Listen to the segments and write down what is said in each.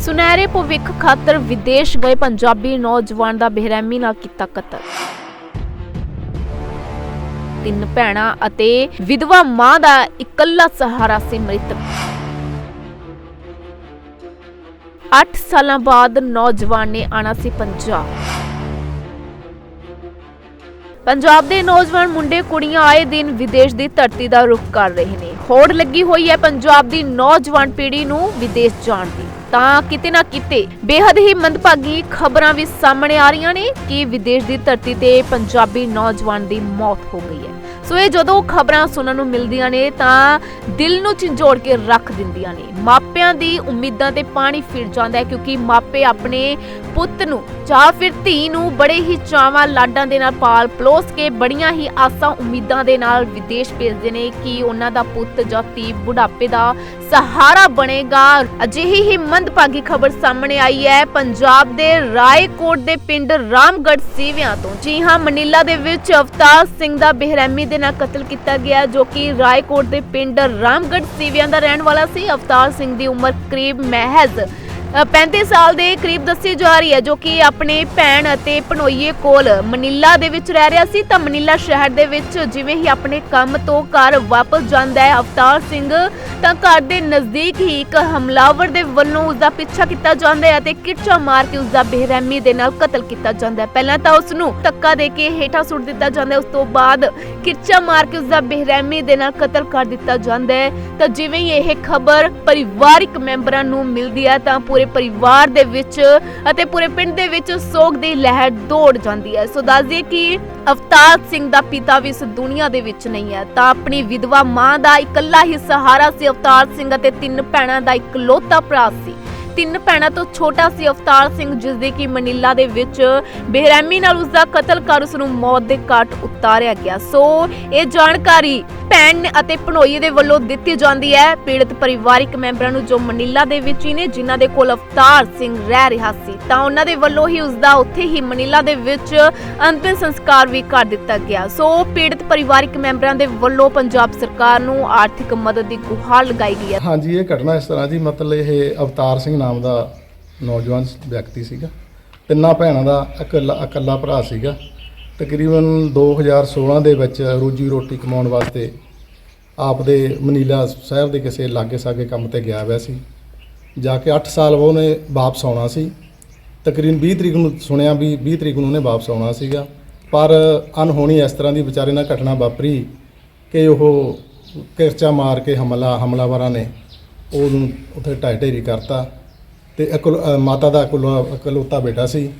ਸੁਨਹਿਰੇ ਭਵਿੱਖ ਖਾਤਰ ਵਿਦੇਸ਼ ਗਏ ਪੰਜਾਬੀ ਨੌਜਵਾਨ ਦਾ ਬੇਰਹਿਮੀ ਨਾਲ ਕੀਤਾ ਕਤਲ। ਤਿੰਨ ਭੈਣਾਂ ਅਤੇ ਵਿਧਵਾ ਮਾਂ ਦਾ ਇਕੱਲਾ ਸਹਾਰਾ ਸੀ ਮ੍ਰਿਤਕ 8 ਸਾਲਾਂ ਬਾਅਦ ਨੌਜਵਾਨ ਨੇ ਆਣਾ ਸੀ ਪੰਜਾਬ। ਪੰਜਾਬ ਦੇ ਨੌਜਵਾਨ ਮੁੰਡੇ ਕੁੜੀਆਂ ਆਏ ਦਿਨ ਵਿਦੇਸ਼ ਦੀ ਧਰਤੀ ਦਾ ਰੁਖ ਕਰ ਰਹੇ ਨੇ। ਹੋੜ ਲੱਗੀ ਹੋਈ ਹੈ ਪੰਜਾਬ ਦੀ ਨੌਜਵਾਨ ਪੀੜ੍ਹੀ ਨੂੰ ਵਿਦੇਸ਼ ਜਾਣ ਦੀ। ਤਾਂ ਕਿਤੇ ਨਾ ਕਿਤੇ ਬੇਹੱਦ ਹੀ ਮੰਦਭਾਗੀ ਖਬਰਾਂ ਵੀ ਸਾਹਮਣੇ ਆ ਰਹੀਆਂ ਨੇ ਕਿ ਵਿਦੇਸ਼ ਦੀ ਧਰਤੀ ਤੇ ਪੰਜਾਬੀ ਨੌਜਵਾਨ ਦੀ ਮੌਤ ਹੋ ਗਈ ਹੈ। ਸੋ ਇਹ ਜਦੋਂ ਖਬਰਾਂ ਸੁਣਨ ਨੂੰ ਮਿਲਦੀਆਂ ਨੇ ਤਾਂ ਦਿਲ ਨੂੰ ਝੰਜੋੜ ਕੇ ਰੱਖ ਦਿੰਦੀਆਂ ਨੇ। ਮਾਪਿਆਂ ਦੀ ਉਮੀਦਾਂ ਤੇ ਪਾਣੀ ਫਿਰ ਜਾਂਦਾ ਹੈ ਕਿਉਂਕਿ ਮਾਪੇ ਆਪਣੇ ਪੁੱਤ ਨੂੰ ਜਾਂ ਫਿਰ ਧੀ ਨੂੰ ਬੜੇ ਹੀ ਚਾਵਾਂ ਲਾਡਾਂ ਦੇ ਨਾਲ ਪਾਲ ਪਲੋਸ ਕੇ ਬੜੀਆਂ ਹੀ ਆਸਾਂ ਉਮੀਦਾਂ ਦੇ ਨਾਲ ਵਿਦੇਸ਼ ਭੇਜਦੇ ਨੇ ਕਿ ਉਹਨਾਂ ਦਾ ਪੁੱਤ ਜਾਂ ਧੀ ਬੁਢਾਪੇ ਦਾ ਸਹਾਰਾ ਬਣੇਗਾ। ਅਜਿਹੀ ਹੀ ਮੰਦਭਾਗੀ ਖਬਰ ਸਾਹਮਣੇ ਆਈ ਹੈ। ਪੰਜਾਬ ਦੇ ਰਾਏਕੋਟ ਦੇ ਪਿੰਡ ਰਾਮਗੜ੍ਹ ਸੀਵਿਆਂ ਤੋਂ। ਜੀ ਹਾਂ, ਮਨੀਲਾ ਦੇ ਵਿੱਚ ਅਵਤਾਰ ਸਿੰਘ ਦਾ ਬੇਰਹਿਮੀ ਦੇ ਨਾਲ ਕਤਲ ਕੀਤਾ ਗਿਆ, ਜੋ ਕਿ ਰਾਏਕੋਟ ਦੇ ਪਿੰਡ ਰਾਮਗੜ੍ਹ ਸੀਵਿਆਂ ਦਾ ਰਹਿਣ ਵਾਲਾ ਸੀ। ਅਵਤਾਰ ਸਿੰਘ ਦੀ ਉਮਰ ਕਰੀਬ ਮਹਿਜ਼ 35 ਸਾਲ ਦੇ ਕਰੀਬ ਦੱਸੀ ਜਾ ਰਹੀ ਹੈ ਜੋ ਕਿ ਆਪਣੇ ਭੈਣ ਅਤੇ ਭਣੋਈਏ ਕੋਲ ਮਨੀਲਾ ਦੇ ਵਿੱਚ ਰਹਿ ਰਿਹਾ ਸੀ। ਤਾਂ ਮਨੀਲਾ ਸ਼ਹਿਰ ਦੇ ਵਿੱਚ ਜਿਵੇਂ ਹੀ ਆਪਣੇ ਕੰਮ ਤੋਂ ਘਰ ਵਾਪਸ ਜਾਂਦਾ ਹੈ, ਅਵਤਾਰ ਸਿੰਘ ਤਾਂ ਘਰ ਦੇ ਨਜ਼ਦੀਕ ਹੀ ਇੱਕ ਹਮਲਾਵਰ ਦੇ ਵੱਲੋਂ ਉਸ ਦਾ ਪਿੱਛਾ ਕੀਤਾ ਜਾਂਦਾ ਹੈ ਅਤੇ ਕਿਰਚਾ ਮਾਰ ਕੇ ਉਸ ਦਾ ਬੇਰਹਿਮੀ ਦੇ ਨਾਲ ਕਤਲ ਕੀਤਾ ਜਾਂਦਾ ਹੈ। ਪਹਿਲਾਂ ਤਾਂ ਉਸ ਨੂੰ ਧੱਕਾ ਦੇ ਕੇ ਹੇਠਾਂ ਸੁੱਟ ਦਿੱਤਾ ਜਾਂਦਾ ਹੈ। ਉਸ ਤੋਂ ਬਾਅਦ ਕਿਰਚਾ ਮਾਰ ਕੇ ਉਸ ਦਾ ਬੇਰਹਿਮੀ ਦੇ ਨਾਲ ਕਤਲ ਕਰ ਦਿੱਤਾ ਜਾਂਦਾ ਹੈ। ਤਾਂ ਜਿਵੇਂ ਹੀ ਇਹ ਖਬਰ ਪਰਿਵਾਰਿਕ ਮੈਂਬਰਾਂ ਨੂੰ ਮਿਲਦੀ ਹੈ ਤਾਂ ਪੂਰੇ ਪਰਿਵਾਰ ਦੇ ਵਿੱਚ ਅਤੇ ਪੂਰੇ ਪਿੰਡ ਦੇ ਵਿੱਚ ਸੋਗ ਦੀ ਲਹਿਰ ਦੌੜ ਜਾਂਦੀ ਹੈ। ਸੋ ਦੱਸ ਦਈਏ ਕਿ ਅਵਤਾਰ ਸਿੰਘ ਦਾ ਪਿਤਾ ਵੀ ਇਸ ਦੁਨੀਆ ਦੇ ਵਿੱਚ ਨਹੀਂ ਹੈ। ਤਾਂ ਆਪਣੀ ਵਿਧਵਾ ਮਾਂ ਦਾ ਇਕੱਲਾ ਹੀ ਸਹਾਰਾ ਸੀ ਅਵਤਾਰ ਸਿੰਘ ਅਤੇ ਤਿੰਨ ਭੈਣਾਂ ਦਾ ਇਕਲੌਤਾ ਭਰਾ ਸੀ। ਤਿੰਨ ਭੈਣਾਂ ਤੋਂ ਛੋਟਾ ਸੀ ਅਵਤਾਰ ਸਿੰਘ ਜਿਸ ਦੇ ਕਿ ਮਨੀਲਾ ਦੇ ਵਿੱਚ ਬੇਰਹਿਮੀ ਨਾਲ ਉਸ ਦਾ ਕਤਲ ਕਰ ਉਸ ਨੂੰ ਮੌਤ ਦੇ ਘਾਟ ਉਤਾਰਿਆ ਗਿਆ। ਸੋ ਇਹ ਜਾਣਕਾਰੀ ਭੈਣ ਅਤੇ ਭਣੋਈਏ ਦੇ ਵੱਲੋਂ ਦਿੱਤੀ ਜਾਂਦੀ ਹੈ। ਪੀੜਤ ਪਰਿਵਾਰਿਕ ਮੈਂਬਰਾਂ ਨੂੰ ਜੋ ਮਨੀਲਾ ਦੇ ਵਿੱਚ ਹੀ ਨੇ, ਜਿਨ੍ਹਾਂ ਦੇ ਕੋਲ ਅਵਤਾਰ ਸਿੰਘ ਰਹਿ ਰਿਹਾ ਸੀ, ਤਾਂ ਉਹਨਾਂ ਦੇ ਵੱਲੋਂ ਹੀ ਉਸ ਦਾ ਉੱਥੇ ਹੀ ਮਨੀਲਾ ਦੇ ਵਿੱਚ ਅੰਤਿਮ ਸੰਸਕਾਰ ਵੀ ਕਰ ਦਿੱਤਾ ਗਿਆ। ਸੋ ਪੀੜਤ ਪਰਿਵਾਰਿਕ ਮੈਂਬਰਾਂ ਦੇ ਵੱਲੋਂ ਪੰਜਾਬ ਸਰਕਾਰ ਨੂੰ ਆਰਥਿਕ ਮਦਦ ਦੀ ਗੁਹਾਰ ਲਗਾਈ ਗਈ ਹੈ। ਹਾਂਜੀ, ਇਹ ਘਟਨਾ ਇਸ ਤਰ੍ਹਾਂ ਦੀ ਮਤਲਬ ਇਹ ਅਵਤਾਰ ਸਿੰਘ ਨਾਮ ਦਾ ਨੌਜਵਾਨ ਵਿਅਕਤੀ ਸੀਗਾ ਤਿੰਨਾਂ ਭੈਣਾਂ ਦਾ ਇਕੱਲਾ ਇਕੱਲਾ ਭਰਾ ਸੀਗਾ। ਤਕਰੀਬਨ 2016 ਦੇ ਵਿੱਚ ਰੋਜੀ ਰੋਟੀ ਕਮਾਉਣ ਵਾਸਤੇ ਆਪਦੇ ਮਨੀਲਾ ਸ਼ਹਿਰ ਦੇ ਕਿਸੇ ਲਾਗੇ ਸਾਗੇ ਕੰਮ ਤੇ ਗਿਆ ਹੋਇਆ ਸੀ। ਜਾ ਕੇ 8 ਸਾਲ ਉਹਨੇ ਵਾਪਸ ਆਉਣਾ ਸੀ। ਤਕਰੀਬਨ 20 ਤਰੀਕ ਨੂੰ ਸੁਣਿਆ ਵੀ 20 ਤਰੀਕ ਨੂੰ ਉਹਨੇ ਵਾਪਸ ਆਉਣਾ ਸੀਗਾ। ਪਰ ਅਨਹੋਣੀ ਇਸ ਤਰ੍ਹਾਂ ਦੀ ਵਿਚਾਰੇ ਨਾਲ ਘਟਨਾ ਵਾਪਰੀ ਕਿ ਉਹ ਕਿਰਚਾ ਮਾਰ ਕੇ ਹਮਲਾ ਹਮਲਾਵਰਾਂ ਨੇ ਉਹਨੂੰ ਉੱਥੇ ਢਾਈ ਢੇਰੀ ਕਰਤਾ। ਤੇ ਇਕਲ- ਅ, ਮਾਤਾ ਦਾ ਇਕਲੌ- ਇਕਲੌਤਾ ਬੇਟਾ ਸੀ।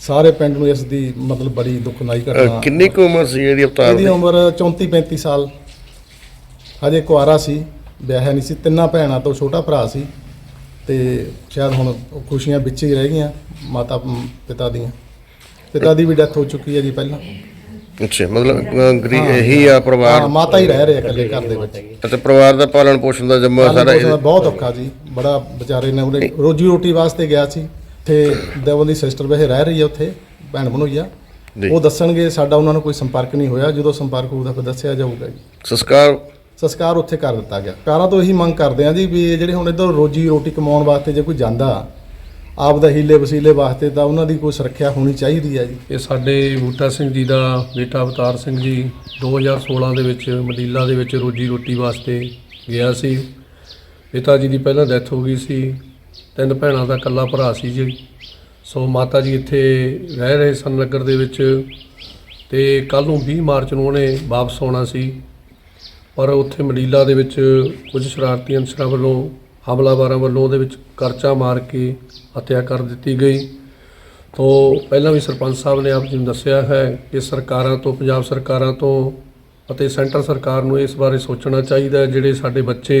ਸਾਰੇ ਪਿੰਡ ਨੂੰ ਇਸ ਦੀ ਮਤਲਬ ਬੜੀ ਦੁਖਨਾਈ ਅਹ ਘਟਨਾ ਕਿੰਨੀ ਕੁ ਉਮਰ ਸੀ ਇਹਦੀ ਅਵਤਾਰ ਇਹਦੀ ਦੀ? ਉਮਰ 34 35 ਸਾਲ। ਹਜੇ ਕੁਆਰਾ ਸੀ ਵਿਆਹਿਆ ਨਹੀਂ ਸੀ। ਤਿੰਨਾਂ ਭੈਣਾਂ ਤੋਂ ਛੋਟਾ ਭਰਾ ਸੀ ਤੇ ਸ਼ਾਇਦ ਹੁਣ ਖੁਸ਼ੀਆਂ ਵਿੱਚ ਹੀ ਰਹਿ ਗਈਆਂ ਮਾਤਾ ਪਿਤਾ ਦੀਆਂ। ਪਿਤਾ ਦੀ ਵੀ ਡੈਥ ਹੋ ਚੁੱਕੀ ਹੈ ਜੀ ਪਹਿਲਾਂ। ਅੱਛਾ ਮਤਲਬ ਗਰੀ ਇਹੀ ਆ ਹਾਂ। ਪਰਿਵਾਰ? ਮਾਤਾ ਹੀ ਰਹਿ ਰਹੇ ਆ ਇਕੱਲੇ ਘਰ ਦੇ ਵਿੱਚ। ਅਤੇ ਪਰਿਵਾਰ ਦਾ ਪਾਲਣ ਪੋਸ਼ਣ ਦਾ ਜੰਮਾ ਸਾਰਾ ਇਹ- ਬਹੁਤ ਔਖਾ ਜੀ ਬੜਾ ਵਿਚਾਰੇ ਨੇ ਉਹਨੇ ਰੋਜੀ ਰੋਟੀ ਵਾਸਤੇ ਗਿਆ ਸੀ ਤੇ ਦੇਵਨ ਦੀ ਸਿਸਟਰ ਵੇ ਰਹਿ ਰਹੀ ਹੈ ਉੱਥੇ ਭੈਣ ਬਣੋਈਆ ਜੀ। ਉਹ ਦੱਸਣਗੇ ਸਾਡਾ ਉਹਨਾਂ ਨਾਲ ਕੋਈ ਸੰਪਰਕ ਨਹੀਂ ਹੋਇਆ ਜਦੋਂ ਸੰਪਰਕ ਹੋਊਗਾ ਫਿਰ ਦੱਸਿਆ ਜਾਊਗਾ ਜੀ। ਸੰਸਕਾਰ? ਸੰਸਕਾਰ ਉੱਥੇ ਕਰ ਦਿੱਤਾ ਗਿਆ। ਕਾਰਾਂ ਤੋਂ ਇਹੀ ਮੰਗ ਕਰਦੇ ਆ ਜੀ ਵੀ ਇਹ ਜਿਹੜੇ ਹੁਣ ਇੱਧਰ ਰੋਜੀ ਰੋਟੀ ਕਮਾਉਣ ਵਾਸਤੇ ਜੇ ਕੋਈ ਜਾਂਦਾ ਆਪ ਦਾ ਹੀਲੇ ਵਸੀਲੇ ਵਾਸਤੇ ਤਾਂ ਉਹਨਾਂ ਦੀ ਕੋਈ ਸੁਰੱਖਿਆ ਹੋਣੀ ਚਾਹੀਦੀ ਹੈ ਜੀ। ਇਹ ਸਾਡੇ ਬੂਟਾ ਸਿੰਘ ਜੀ ਦਾ ਬੇਟਾ ਅਵਤਾਰ ਸਿੰਘ ਜੀ 2016 ਦੇ ਵਿੱਚ ਮੰਡੀਲਾ ਦੇ ਵਿੱਚ ਰੋਜੀ ਰੋਟੀ ਵਾਸਤੇ ਗਿਆ ਸੀ। ਪਿਤਾ ਜੀ ਦੀ ਪਹਿਲਾਂ ਡੈਥ ਹੋ ਗਈ ਸੀ। ਤਿੰਨ ਭੈਣਾਂ ਦਾ ਇਕੱਲਾ ਭਰਾ ਸੀ ਜੀ। ਸੋ ਮਾਤਾ ਜੀ ਇੱਥੇ ਰਹਿ ਰਹੇ ਸਨ ਨਗਰ ਦੇ ਵਿੱਚ ਤੇ ਕੱਲ ਨੂੰ 20 ਮਾਰਚ ਨੂੰ ਉਹਨੇ ਵਾਪਸ ਆਉਣਾ ਸੀ। ਪਰ ਉੱਥੇ ਮੰਡੀਲਾ ਦੇ ਵਿੱਚ ਕੁਝ ਸ਼ਰਾਰਤੀ ਅਨਸਰਾਂ ਵੱਲੋਂ ਹਮਲਾਵਰਾਂ ਵੱਲੋਂ ਉਹਦੇ ਵਿੱਚ ਕਰਚਾ ਮਾਰ ਕੇ ਹੱਤਿਆ ਕਰ ਦਿੱਤੀ ਗਈ। ਤੋਂ ਪਹਿਲਾਂ ਵੀ ਸਰਪੰਚ ਸਾਹਿਬ ਨੇ ਆਪ ਜੀ ਨੂੰ ਦੱਸਿਆ ਹੈ ਕਿ ਸਰਕਾਰਾਂ ਤੋਂ, ਪੰਜਾਬ ਸਰਕਾਰਾਂ ਤੋਂ ਅਤੇ ਸੈਂਟਰ ਸਰਕਾਰ ਨੂੰ ਇਸ ਬਾਰੇ ਸੋਚਣਾ ਚਾਹੀਦਾ ਹੈ। ਜਿਹੜੇ ਸਾਡੇ ਬੱਚੇ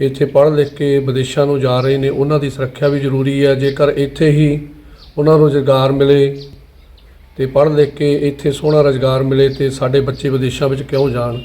ਇੱਥੇ ਪੜ੍ਹ ਲਿਖ ਕੇ ਵਿਦੇਸ਼ਾਂ ਨੂੰ ਜਾ ਰਹੇ ਨੇ, ਉਹਨਾਂ ਦੀ ਸੁਰੱਖਿਆ ਵੀ ਜ਼ਰੂਰੀ ਹੈ। ਜੇਕਰ ਇੱਥੇ ਹੀ ਉਹਨਾਂ ਨੂੰ ਰੁਜ਼ਗਾਰ ਮਿਲੇ ਤੇ ਪੜ੍ਹ ਲਿਖ ਕੇ ਇੱਥੇ ਸੋਹਣਾ ਰੁਜ਼ਗਾਰ ਮਿਲੇ ਤੇ ਸਾਡੇ ਬੱਚੇ ਵਿਦੇਸ਼ਾਂ ਵਿੱਚ ਕਿਉਂ ਜਾਣ?